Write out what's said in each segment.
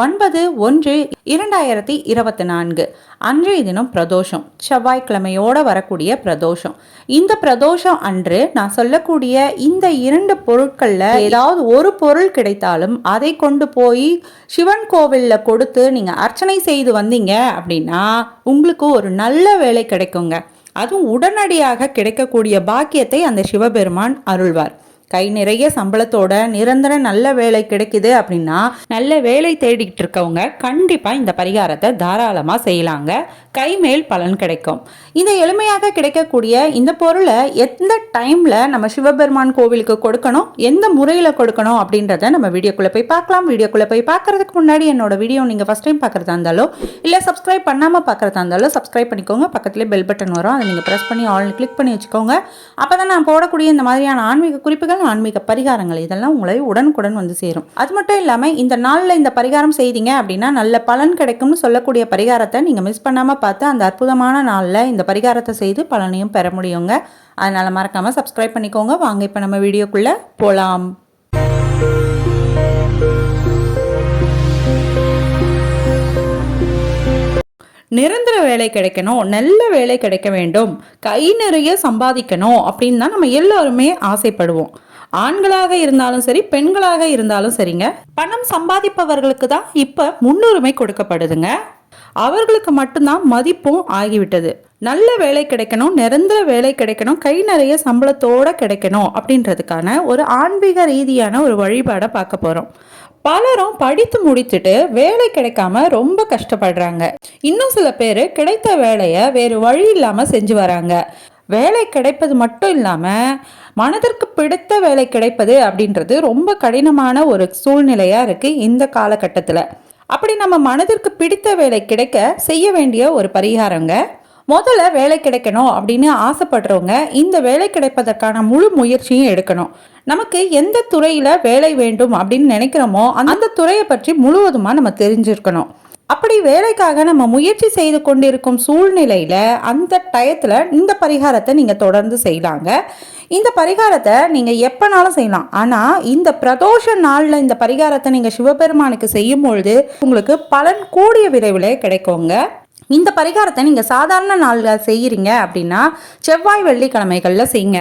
ஒன்பது ஒன்று இரண்டாயிரத்தி இருபத்தி நான்கு. அன்றைய தினம் பிரதோஷம். செவ்வாய்க்கிழமையோட வரக்கூடிய பிரதோஷம். இந்த பிரதோஷம் அன்று நான் சொல்லக்கூடிய இந்த இரண்டு பொருட்களில் ஏதாவது ஒரு பொருள் கிடைத்தாலும் அதை கொண்டு போய் சிவன் கோவிலில் கொடுத்து நீங்கள் அர்ச்சனை செய்து வந்தீங்க அப்படின்னா உங்களுக்கு ஒரு நல்ல வேலை கிடைக்குங்க. அதுவும் உடனடியாக கிடைக்கக்கூடிய பாக்கியத்தை அந்த சிவபெருமான் அருள்வார். கை நிறைய சம்பளத்தோட நிரந்தர நல்ல வேலை கிடைக்குது அப்படின்னா நல்ல வேலை தேடிக்கிட்டு இருக்கவங்க கண்டிப்பாக இந்த பரிகாரத்தை தாராளமாக செய்யலாங்க. கை மேல் பலன் கிடைக்கும். இந்த எளிமையாக கிடைக்கக்கூடிய இந்த பொருளை எந்த டைமில் நம்ம சிவபெருமான் கோவிலுக்கு கொடுக்கணும் எந்த முறையில் கொடுக்கணும் அப்படின்றத நம்ம வீடியோக்குள்ளே போய் பார்க்கலாம். வீடியோக்குள்ளே போய் பார்க்கறதுக்கு முன்னாடி என்னோட வீடியோ நீங்கள் ஃபஸ்ட் டைம் பார்க்குறதா இருந்தாலோ இல்லை சப்ஸ்கிரைப் பண்ணாமல் பார்க்குறதா இருந்தாலும் சப்ஸ்கிரைப் பண்ணிக்கோங்க. பக்கத்துலேயே பெல் பட்டன் வரும். அதை நீங்கள் ப்ரெஸ் பண்ணி ஆல் கிளிக் பண்ணி வச்சுக்கோங்க. அப்போ தான் நான் போடக்கூடிய இந்த மாதிரியான ஆன்மீக குறிப்புகள் ஆன்மீக பரிகாரங்கள் இதெல்லாம் உங்களை உடனுக்குடன் வந்து சேரும். அது மட்டும் இல்லாமல் இந்த நாளில் இந்த பரிகாரம் செய்தீங்க அப்படின்னா நல்ல பலன் கிடைக்கும்னு சொல்லக்கூடிய பரிகாரத்தை நீங்கள் மிஸ் பண்ணாமல் பார்த்து அந்த அற்புதமான நாளில் இந்த பரிகாரத்தை செய்து பலனையும் பெற முடியுங்க. அதனால் மறக்காமல் சப்ஸ்கிரைப் பண்ணிக்கோங்க. வாங்க இப்போ நம்ம வீடியோக்குள்ளே போகலாம் நிரந்தர வேலை கிடைக்கணும் நல்ல வேலை கிடைக்க வேண்டும் கை நிறைய சம்பாதிக்கணும் அப்படின்னு தான் நம்ம எல்லாருமே ஆசைப்படுவோம். ஆண்களாக இருந்தாலும் சரி பெண்களாக இருந்தாலும் சரிங்க. பணம் சம்பாதிப்பவர்களுக்கு தான் இப்போ முன்னுரிமை கொடுக்கப்படுதுங்க. அவர்களுக்கு மட்டும்தான் மதிப்பும் ஆகிவிட்டது. நல்ல வேலை கிடைக்கணும் நிரந்தர வேலை கிடைக்கணும் கை நிறைய சம்பளத்தோட கிடைக்கணும் அப்படின்றதுக்கான ஒரு ஆன்மீக ரீதியான ஒரு வழிபாடை பார்க்க போகிறோம் பலரும் படித்து முடித்துட்டு வேலை கிடைக்காம ரொம்ப கஷ்டப்படுறாங்க. இன்னும் சில பேர் கிடைத்த வேலையை வேறு வழி இல்லாமல் செஞ்சு வராங்க. வேலை கிடைப்பது மட்டும் இல்லாமல் மனதிற்கு பிடித்த வேலை கிடைப்பது அப்படின்றது ரொம்ப கடினமான ஒரு சூழ்நிலையாக இருக்குது இந்த காலகட்டத்தில். அப்படி நம்ம மனதிற்கு பிடித்த வேலை கிடைக்க செய்ய வேண்டிய ஒரு பரிகாரங்க. முதல்ல வேலை கிடைக்கணும் அப்படின்னு ஆசைப்படுறவங்க இந்த வேலை கிடைப்பதற்கான முழு முயற்சியும் எடுக்கணும். நமக்கு எந்த துறையில் வேலை வேண்டும் அப்படின்னு நினைக்கிறோமோ அந்த துறையை பற்றி முழுவதுமாக நம்ம தெரிஞ்சிருக்கணும். அப்படி வேலைக்காக நம்ம முயற்சி செய்து கொண்டிருக்கும் சூழ்நிலையில் அந்த டயத்தில் இந்த பரிகாரத்தை நீங்கள் தொடர்ந்து செய்யலாங்க இந்த பரிகாரத்தை நீங்கள் எப்போனாலும் செய்யலாம். ஆனால் இந்த பிரதோஷ நாளில் இந்த பரிகாரத்தை நீங்கள் சிவபெருமானுக்கு செய்யும் பொழுது உங்களுக்கு பலன் கூடிய விரைவில் கிடைக்குங்க. இந்த பரிகாரத்தை நீங்கள் சாதாரண நாளில் செய்கிறீங்க அப்படின்னா செவ்வாய் வெள்ளிக்கிழமைகளில் செய்யுங்க.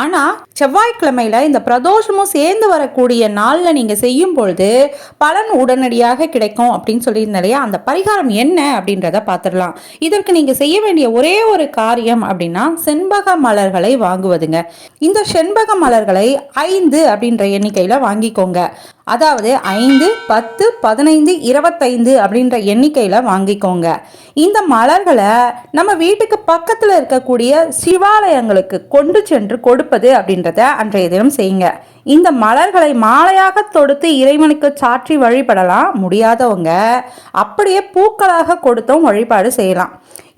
ஆனால் செவ்வாய்க்கிழமையில் இந்த பிரதோஷமும் சேர்ந்து வரக்கூடிய நாளில் நீங்கள் செய்யும் பொழுது பலன் உடனடியாக கிடைக்கும் அப்படின்னு சொல்லியிருந்தேன் இல்லையா? அந்த பரிகாரம் என்ன அப்படின்றத பார்த்துடலாம். இதற்கு நீங்கள் செய்ய வேண்டிய ஒரே ஒரு காரியம் அப்படின்னா செண்பக மலர்களை வாங்குவதுங்க. இந்த செண்பக மலர்களை ஐந்து அப்படின்ற எண்ணிக்கையில் வாங்கிக்கோங்க. அதாவது ஐந்து பத்து பதினைந்து இருபத்தைந்து அப்படின்ற எண்ணிக்கையில் வாங்கிக்கோங்க. இந்த மலர்களை நம்ம வீட்டுக்கு பக்கத்தில் இருக்கக்கூடிய சிவாலயங்களுக்கு கொண்டு சென்று கொடுப்பது அப்படின்றத அன்றைய தினம் செய்யுங்க. இந்த மலர்களை மாலையாக தொடுத்து இறைவனுக்கு சாற்றி வழிபடலாம். முடியாதவங்க அப்படியே பூக்களாக கொடுத்தும் வழிபாடு செய்யலாம்.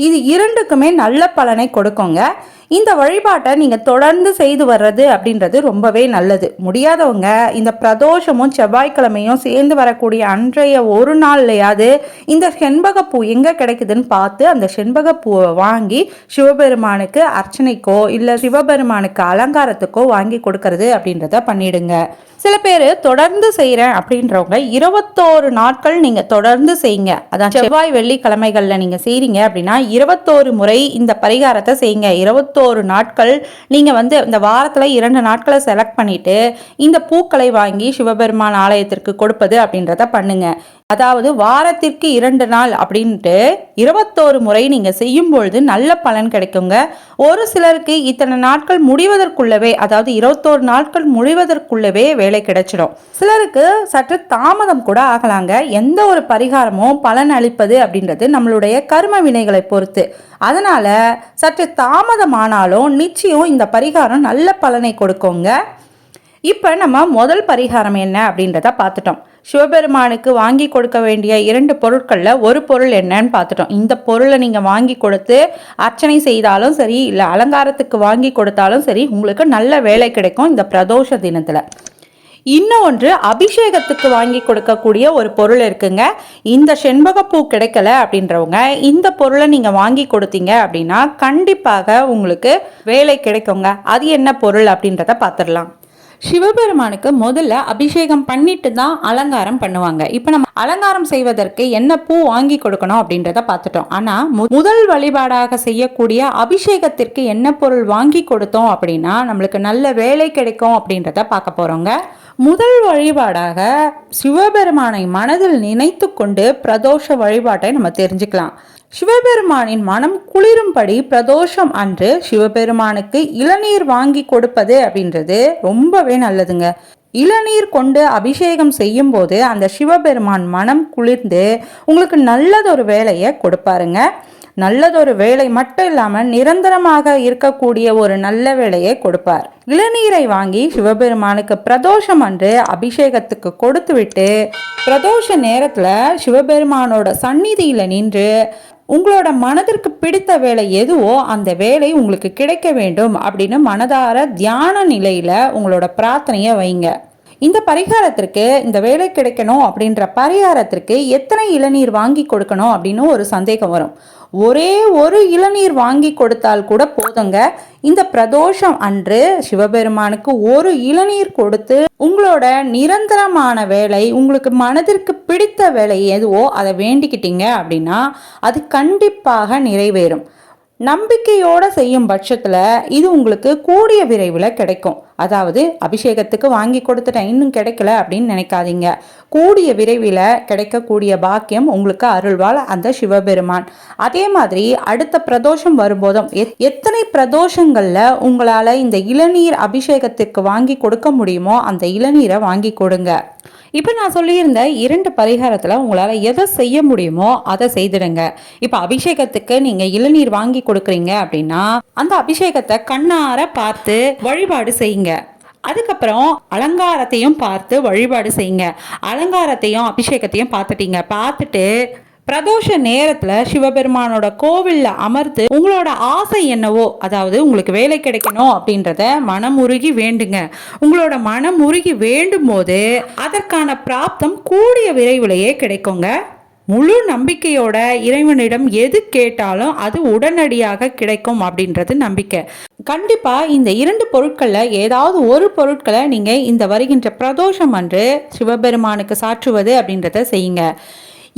இது இரண்டுக்குமே நல்ல பலனை கொடுக்குங்க. இந்த வழிபாட்டை நீங்கள் தொடர்ந்து செய்து வர்றது அப்படின்றது ரொம்பவே நல்லது. முடியாதவங்க இந்த பிரதோஷமும் செவ்வாய்க்கிழமையும் சேர்ந்து வரக்கூடிய அன்றைய ஒரு நாள்லையாவது இந்த செண்பகப்பூ எங்கே கிடைக்குதுன்னு பார்த்து அந்த செண்பகப்பூவை வாங்கி சிவபெருமானுக்கு அர்ச்சனைக்கோ இல்லை சிவபெருமானுக்கு அலங்காரத்துக்கோ வாங்கி கொடுக்கறது அப்படின்றத பண்ணிடுங்க. சில பேர் தொடர்ந்து செய்கிறேன் அப்படின்றவங்க இருபத்தோரு நாட்கள் நீங்கள் தொடர்ந்து செய்யுங்க. அதான் செவ்வாய் வெள்ளிக்கிழமைகளில் நீங்கள் செய்கிறீங்க அப்படின்னா இருபத்தோரு முறை இந்த பரிகாரத்தை செய்யுங்க. இருபத்தோரு நாட்கள் நீங்கள் வந்து இந்த வாரத்தில் இரண்டு நாட்களை செலக்ட் பண்ணிவிட்டு இந்த பூக்களை வாங்கி சிவபெருமான் ஆலயத்திற்கு கொடுப்பது அப்படின்றத பண்ணுங்கள் அதாவது வாரத்திற்கு இரண்டு நாள் அப்படின்ட்டு இருபத்தோரு முறை நீங்கள் செய்யும் பொழுது நல்ல பலன் கிடைக்குங்க. ஒரு சிலருக்கு இத்தனை நாட்கள் முடிவதற்குள்ளவே அதாவது இருபத்தோரு நாட்கள் முடிவதற்குள்ளவே வேலை கிடைச்சிடும். சிலருக்கு சற்று தாமதம் கூட ஆகலாங்க. எந்த ஒரு பரிகாரமும் பலன் அளிப்பது அப்படின்றது நம்மளுடைய கர்ம வினைகளை பொறுத்து. அதனால சற்று தாமதமானாலும் நிச்சயம் இந்த பரிகாரம் நல்ல பலனை கொடுக்குங்க. இப்போ நம்ம முதல் பரிகாரம் என்ன அப்படின்றத பார்த்துட்டோம். சிவபெருமானுக்கு வாங்கி கொடுக்க வேண்டிய இரண்டு பொருட்களில் ஒரு பொருள் என்னன்னு பார்த்துட்டோம். இந்த பொருளை நீங்கள் வாங்கி கொடுத்து அர்ச்சனை செய்தாலும் சரி இல்லை அலங்காரத்துக்கு வாங்கி கொடுத்தாலும் சரி உங்களுக்கு நல்ல வேலை கிடைக்கும் இந்த பிரதோஷ தினத்தில். இன்னும் ஒன்று அபிஷேகத்துக்கு வாங்கி கொடுக்கக்கூடிய ஒரு பொருள் இருக்குங்க. இந்த செண்பகப்பூ கிடைக்கல அப்படின்றவங்க இந்த பொருளை நீங்கள் வாங்கி கொடுத்தீங்க அப்படின்னா கண்டிப்பாக உங்களுக்கு வேலை கிடைக்குங்க. அது என்ன பொருள் அப்படின்றத பார்த்துடலாம். சிவபெருமானுக்கு முதல்ல அபிஷேகம் பண்ணிட்டு தான் அலங்காரம் பண்ணுவாங்க. இப்போ நம்ம அலங்காரம் செய்வதற்கு என்ன பூ வாங்கி கொடுக்கணும் அப்படின்றத பார்த்துட்டோம். ஆனால் முதல் வழிபாடாக செய்யக்கூடிய அபிஷேகத்திற்கு என்ன பொருள் வாங்கி கொடுத்தோம் அப்படின்னா நம்மளுக்கு நல்ல வேலை கிடைக்கும் அப்படின்றத பார்க்க போகிறோங்க முதல் வழிபாடாக சிவபெருமானை மனதில் நினைத்து கொண்டு பிரதோஷ வழிபாட்டை நம்ம தெரிஞ்சுக்கலாம். சிவபெருமானின் மனம் குளிரும்படி பிரதோஷம் அன்று சிவபெருமானுக்கு இளநீர் வாங்கி கொடுப்பது அப்படின்றது ரொம்பவே நல்லதுங்க. இளநீர் கொண்டு அபிஷேகம் செய்யும் போது அந்த சிவபெருமான் மனம் குளிர்ந்து உங்களுக்கு நல்லதொரு வேலையை கொடுப்பாருங்க. நல்லதொரு வேலை மட்டும் இல்லாமல் நிரந்தரமாக இருக்கக்கூடிய ஒரு நல்ல வேலையை கொடுப்பார். இளநீரை வாங்கி சிவபெருமானுக்கு பிரதோஷம் அன்று அபிஷேகத்துக்கு கொடுத்துவிட்டு பிரதோஷ நேரத்தில் சிவபெருமானோட சந்நிதியில் நின்று உங்களோட மனதிற்கு பிடித்த வேலை எதுவோ அந்த வேலை உங்களுக்கு கிடைக்க வேண்டும் அப்படின்னு மனதார தியான நிலையில் உங்களோட பிரார்த்தனையை வைங்க. இந்த பரிகாரத்திற்கு இந்த வேலை கிடைக்கணும் அப்படின்ற பரிகாரத்திற்கு எத்தனை இளநீர் வாங்கி கொடுக்கணும் அப்படின்னு ஒரு சந்தேகம் வரும். ஒரே ஒரு இளநீர் வாங்கி கொடுத்தால் கூட போதுங்க. இந்த பிரதோஷம் அன்று சிவபெருமானுக்கு ஒரு இளநீர் கொடுத்து உங்களோட நிரந்தரமான வேலை உங்களுக்கு மனதிற்கு பிடித்த வேலை எதுவோ அதை வேண்டிக்கிட்டீங்க அப்படின்னா அது கண்டிப்பாக நிறைவேறும். நம்பிக்கையோடு செய்யும் பட்சத்தில் இது உங்களுக்கு கூடிய விரைவில் கிடைக்கும். அதாவது அபிஷேகத்துக்கு வாங்கி கொடுத்துட்டேன். இன்னும் கிடைக்கல அப்படின்னு நினைக்காதீங்க. கூடிய விரைவில் கிடைக்கக்கூடிய பாக்கியம் உங்களுக்கு அருள்வாள் அந்த சிவபெருமான். அதே மாதிரி அடுத்த பிரதோஷம் வரும்போதும் எத்தனை பிரதோஷங்களில் உங்களால் இந்த இளநீர் அபிஷேகத்துக்கு வாங்கி கொடுக்க முடியுமோ அந்த இளநீரை வாங்கி கொடுங்க. இப்போ நான் சொல்லியிருந்த இரண்டு பரிகாரத்தில் உங்களால் எதை செய்ய முடியுமோ அதை செய்திடுங்க. இப்போ அபிஷேகத்துக்கு நீங்கள் இளநீர் வாங்கி கொடுக்குறீங்க அப்படின்னா அந்த அபிஷேகத்தை கண்ணார பார்த்து வழிபாடு செய்யுங்க. அதுக்கப்புறம் அலங்காரத்தையும் பார்த்து வழிபாடு செய்யுங்க. அலங்காரத்தையும் அபிஷேகத்தையும் பார்த்துட்டீங்க. பார்த்துட்டு பிரதோஷ நேரத்தில் சிவபெருமானோட கோவிலில் அமர்த்து உங்களோட ஆசை என்னவோ அதாவது உங்களுக்கு வேலை கிடைக்கணும் அப்படின்றத மனமுருகி வேண்டுங்க. உங்களோட மனமுருகி வேண்டும் போது அதற்கான பிராப்தம் கூடிய விரைவிலேயே கிடைக்குங்க. முழு நம்பிக்கையோட இறைவனிடம் எது கேட்டாலும் அது உடனடியாக கிடைக்கும் அப்படின்றது நம்பிக்கை. கண்டிப்பாக இந்த இரண்டு பொருட்களில் ஏதாவது ஒரு பொருட்களை நீங்கள் இந்த வருகின்ற பிரதோஷம் அன்று சிவபெருமானுக்கு சாற்றுவது அப்படின்றத செய்யுங்க.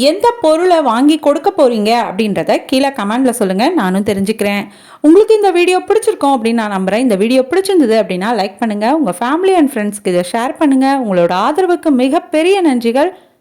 எந்த பொருளை வாங்கி கொடுக்க போகிறீங்க அப்படின்றத கீழே கமெண்டில் சொல்லுங்கள் நானும் தெரிஞ்சுக்கிறேன். உங்களுக்கு இந்த வீடியோ பிடிச்சிருக்கோம் அப்படின்னு நான் நம்புகிறேன் இந்த வீடியோ பிடிச்சிருந்தது அப்படின்னா லைக் பண்ணுங்கள் உங்கள் ஃபேமிலி அண்ட் ஃப்ரெண்ட்ஸ்க்கு இதை ஷேர் பண்ணுங்கள் உங்களோட ஆதரவுக்கு மிகப்பெரிய நன்றிகள்.